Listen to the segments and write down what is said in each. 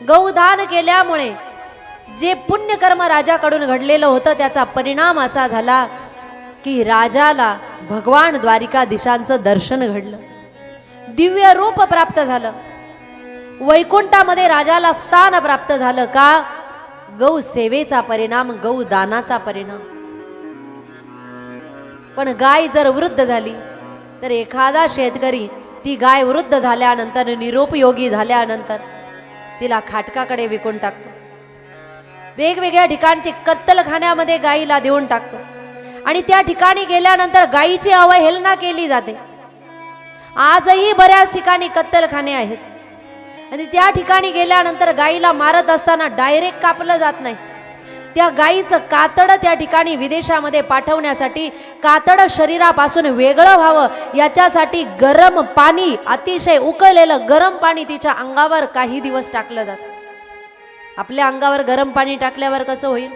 गौदान केल्यामुळे जे पुण्यकर्म राजाकडून घडलेलं होतं त्याचा परिणाम असा झाला की राजाला भगवान द्वारिका दिशांचं दर्शन घडलं. दिव्य रूप प्राप्त झालं. वैकुंठामध्ये राजाला स्थान प्राप्त झालं का? गौ सेवेचा परिणाम गौ दानाचा परिणाम. पण गाय जर वृद्ध झाली तर एखादा शेतकरी ती गाय वृद्ध झाल्यानंतर निरोपयोगी झाल्यानंतर तिला खाटकाकडे विकून टाकतो. वेगवेगळ्या ठिकाणची कत्तलखान्यामध्ये गायीला देऊन टाकतो. आणि त्या ठिकाणी गेल्यानंतर गायीची अवहेलना केली जाते. आजही बऱ्याच ठिकाणी कत्तलखाने आहेत. आणि त्या ठिकाणी गेल्यानंतर गायीला मारत असताना डायरेक्ट कापलं जात नाही. त्या गायीचं कातड त्या ठिकाणी विदेशामध्ये पाठवण्यासाठी कातड शरीरापासून वेगळं व्हावं. याच्यासाठी गरम पाणी अतिशय उकळलेलं गरम पाणी तिच्या अंगावर काही दिवस टाकलं जातं. आपल्या अंगावर गरम पाणी टाकल्यावर कसं होईल?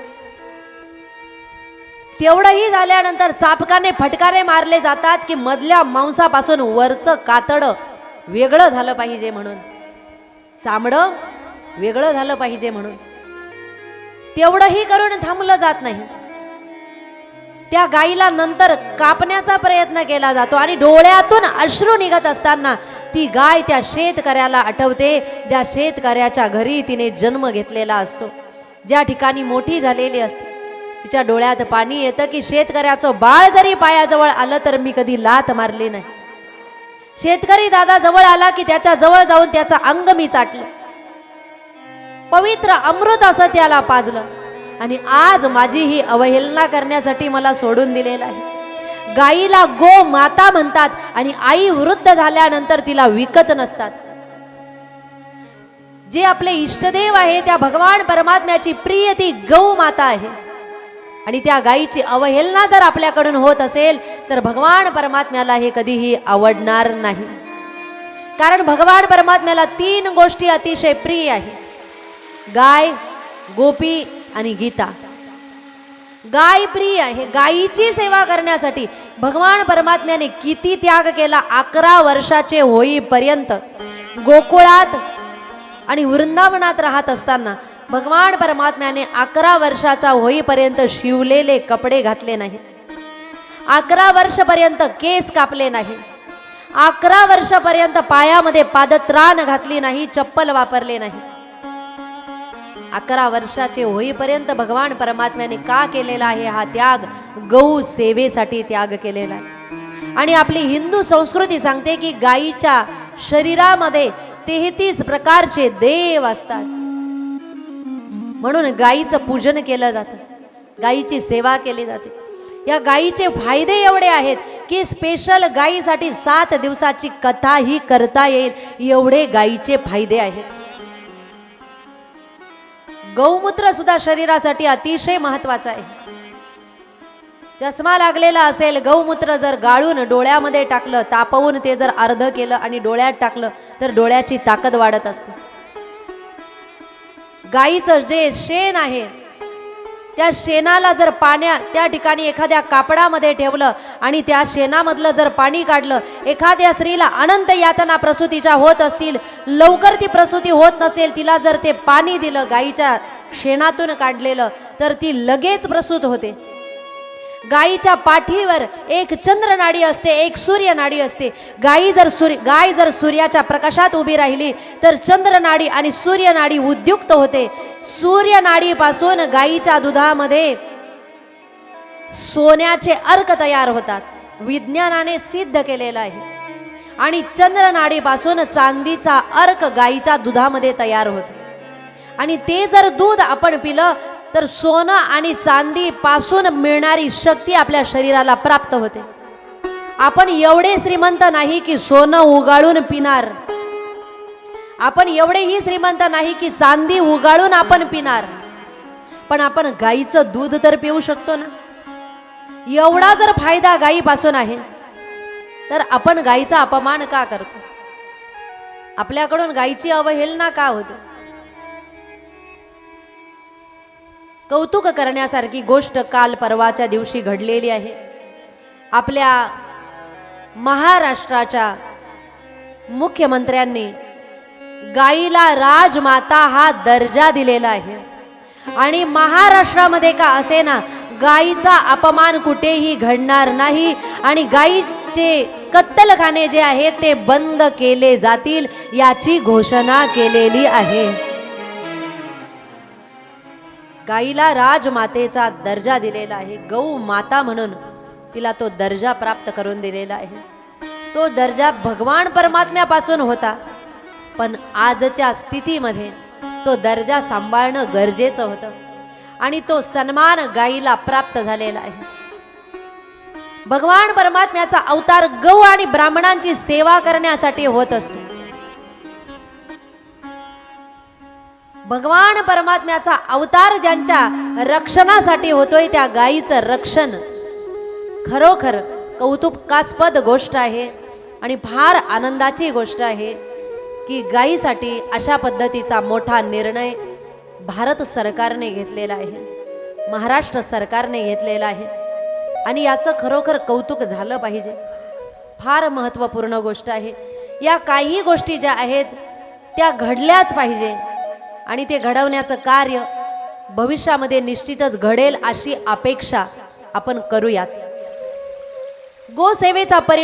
तेवढंही झाल्यानंतर चापकाने फटकारे मारले जातात की मधल्या मांसापासून वरचं कातड वेगळं झालं पाहिजे म्हणून. चामडं वेगळं झालं पाहिजे म्हणून. तेवढंही करून थांबलं जात नाही. त्या गायीला नंतर कापण्याचा प्रयत्न केला जातो आणि डोळ्यातून अश्रू निघत असताना ती गाय त्या शेतकऱ्याला आठवते. ज्या शेतकऱ्याच्या घरी तिने जन्म घेतलेला असतो. ज्या ठिकाणी मोठी झालेली असते. तिच्या डोळ्यात पाणी येतं की शेतकऱ्याचं बाळ जरी पायाजवळ आलं तर मी कधी लात मारली नाही. शेतकरी दादा जवळ आला की त्याच्याजवळ जाऊन त्याचं अंग मी चाटलं. पवित्र अमृत असं त्याला पाजलं. आणि आज माझी ही अवहेलना करण्यासाठी मला सोडून दिलेलं आहे. गाईला गो माता म्हणतात आणि आई वृद्ध झाल्यानंतर तिला विकत नसतात. जे आपले इष्टदेव आहे त्या भगवान परमात्म्याची प्रिय ती गौ माता आहे. आणि त्या गायीची अवहेलना जर आपल्याकडून होत असेल तर भगवान परमात्म्याला हे कधीही आवडणार नाही. कारण भगवान परमात्म्याला तीन गोष्टी अतिशय प्रिय आहे गाय गोपी आणि गीता. गाय प्रिय आहे गायीची सेवा करण्यासाठी भगवान परमात्म्याने किती त्याग केला अकरा वर्षाचे होईपर्यंत. गोकुळात आणि वृंदावनात राहत असताना भगवान परमात्म्याने अकरा वर्षाचा होईपर्यंत शिवलेले कपडे घातले नाहीत अकरा वर्षपर्यंत केस कापले नाही. अकरा वर्षापर्यंत पायामध्ये पादत्राण घातली नाही चप्पल वापरले नाही. अकरा वर्षाचे होईपर्यंत भगवान परमात्म्याने का केलेला आहे हा त्याग? गौ सेवेसाठी त्याग केलेला आहे. आणि आपली हिंदू संस्कृती सांगते की गायीच्या शरीरामध्ये तेहतीस प्रकारचे देव असतात. म्हणून गायीचं पूजन केलं जातं. गायीची सेवा केली जाते. या गायीचे फायदे एवढे आहेत की स्पेशल गायीसाठी सात दिवसाची कथा ही करता येईल. एवढे गायीचे फायदे आहेत. गौमूत्र सुद्धा शरीरासाठी अतिशय महत्वाचं आहे. चष्मा लागलेला असेल गौमूत्र जर गाळून डोळ्यामध्ये टाकलं तापवून ते जर अर्ध केलं आणि डोळ्यात टाकलं तर डोळ्याची ताकद वाढत असते. गाईचं जे शेण आहे त्या शेणाला जर पाण्या त्या ठिकाणी एखाद्या कापडामध्ये ठेवलं आणि त्या शेणामधलं जर पाणी काढलं एखाद्या स्त्रीला अनंत यातना प्रसूतीच्या होत असतील लवकर ती प्रसूती होत नसेल तिला जर ते पाणी दिलं गाईच्या शेणातून काढलेलं तर ती लगेच प्रसूत होते. गायीच्या पाठीवर एक चंद्रनाडी असते एक सूर्यनाडी असते. गायी जर सूर्य गाय जर सूर्याच्या प्रकाशात उभी राहिली तर चंद्रनाडी आणि सूर्यनाडी उद्युक्त होते. सूर्यनाडीपासून गायीच्या दुधामध्ये सोन्याचे अर्क तयार होतात. विज्ञानाने सिद्ध केलेलं आहे. आणि चंद्रनाडीपासून चांदीचा अर्क गायीच्या दुधामध्ये तयार होतो. आणि ते जर दूध आपण पिलं तर सोनं आणि चांदी पासून मिळणारी शक्ती आपल्या शरीराला प्राप्त होते. आपण एवढे श्रीमंत नाही की सोनं उगाळून पिणार. आपण एवढेही श्रीमंत नाही की चांदी उगाळून आपण पिणार. पण आपण गाईचं दूध तर पिऊ शकतो ना? एवढा जर फायदा गायीपासून आहे तर आपण गाईचा अपमान का करतो? आपल्याकडून गायीची अवहेलना का होते? कौतुक करण्यासारखी गोष्ट काल परवाच्या दिवशी घडलेली आहे. आपल्या महाराष्ट्राच्या मुख्यमंत्र्यांनी गाईला राजमाता हा दर्जा दिलेला आहे. आणि महाराष्ट्रामध्ये का असे ना गाईचा अपमान कुठेही घडणार नाही आणि गाईचे कत्तलखाने जे आहेत ते बंद केले जातील याची घोषणा केलेली आहे. गाईला राजमातेचा दर्जा दिलेला आहे. गौ माता म्हणून तिला तो दर्जा प्राप्त करून दिलेला आहे. तो दर्जा भगवान परमात्म्यापासून होता. पण आजच्या स्थितीमध्ये तो दर्जा सांभाळणं गरजेचं होतं. आणि तो सन्मान गाईला प्राप्त झालेला आहे. भगवान परमात्म्याचा अवतार गौ आणि ब्राह्मणांची सेवा करण्यासाठी होत असतो. भगवान परमात्म्याचा अवतार ज्यांच्या रक्षणासाठी होतोय त्या गायीचं रक्षण खरोखर कौतुकास्पद गोष्ट आहे आणि फार आनंदाची गोष्ट आहे की गायीसाठी अशा पद्धतीचा मोठा निर्णय भारत सरकारने घेतलेला आहे महाराष्ट्र सरकारने घेतलेला आहे. आणि याचं खरोखर कौतुक झालं पाहिजे. फार महत्त्वपूर्ण गोष्ट आहे. या काही गोष्टी ज्या आहेत त्या घडल्याच पाहिजे. आणि ते घडवण्याचं कार्य भविष्यामध्ये निश्चितच घडेल अशी अपेक्षा आपण करूयात. गोसेवेचा परिणाम